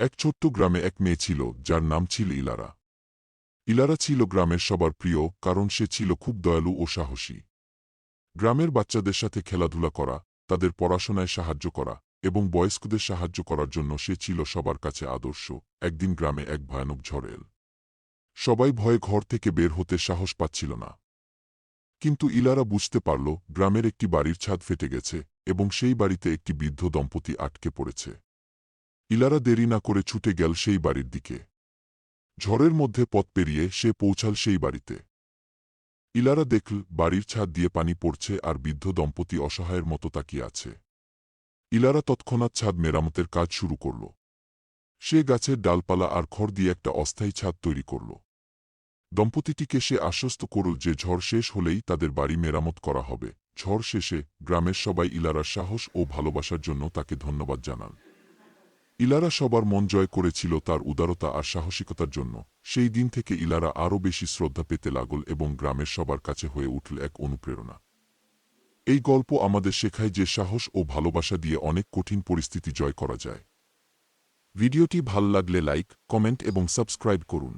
এক ছোট্ট গ্রামে এক মেয়ে ছিল, যার নাম ছিল ইলারা। ইলারা ছিল গ্রামের সবার প্রিয়, কারণ সে ছিল খুব দয়ালু ও সাহসী। গ্রামের বাচ্চাদের সাথে খেলাধুলা করা, তাদের পড়াশোনায় সাহায্য করা এবং বয়স্কদের সাহায্য করার জন্য সে ছিল সবার কাছে আদর্শ, একদিন গ্রামে এক ভয়ানক ঝড় এল। সবাই ভয়ে ঘর থেকে বের হতে সাহস পাচ্ছিল না। কিন্তু ইলারা বুঝতে পারল, গ্রামের একটি বাড়ির ছাদ ফেটে গেছে এবং সেই বাড়িতে একটি বৃদ্ধ দম্পতি আটকে পড়েছে। ইলারা দেরি না করে ছুটে গেল সেই বাড়ির দিকে। ঝড়ের মধ্যে পথ পেরিয়ে সে পৌঁছাল সেই বাড়িতে। ইলারা দেখল, বাড়ির ছাদ দিয়ে পানি পড়ছে আর বৃদ্ধ দম্পতি অসহায়ের মতো তাকিয়ে আছে। ইলারা তৎক্ষণাৎ ছাদ মেরামতের কাজ শুরু করল। সে গাছের ডালপালা আর খড় দিয়ে একটা অস্থায়ী ছাদ তৈরি করল। দম্পতিটিকে সে আশ্বস্ত করল যে ঝড় শেষ হলেই তাদের বাড়ি মেরামত করা হবে। ঝড় শেষে গ্রামের সবাই ইলারার সাহস ও ভালোবাসার জন্য তাকে ধন্যবাদ জানান। ইলারা সবার মন জয় করেছিল তার উদারতা আর সাহসিকতার জন্য। সেই দিন থেকে ইলারা আরও বেশি শ্রদ্ধা পেতে লাগল এবং গ্রামের সবার কাছে হয়ে উঠল এক অনুপ্রেরণা। এই গল্প আমাদের শেখায় যে সাহস ও ভালোবাসা দিয়ে অনেক কঠিন পরিস্থিতি জয় করা যায়। ভিডিওটি ভালো লাগলে লাইক, কমেন্ট এবং সাবস্ক্রাইব করুন।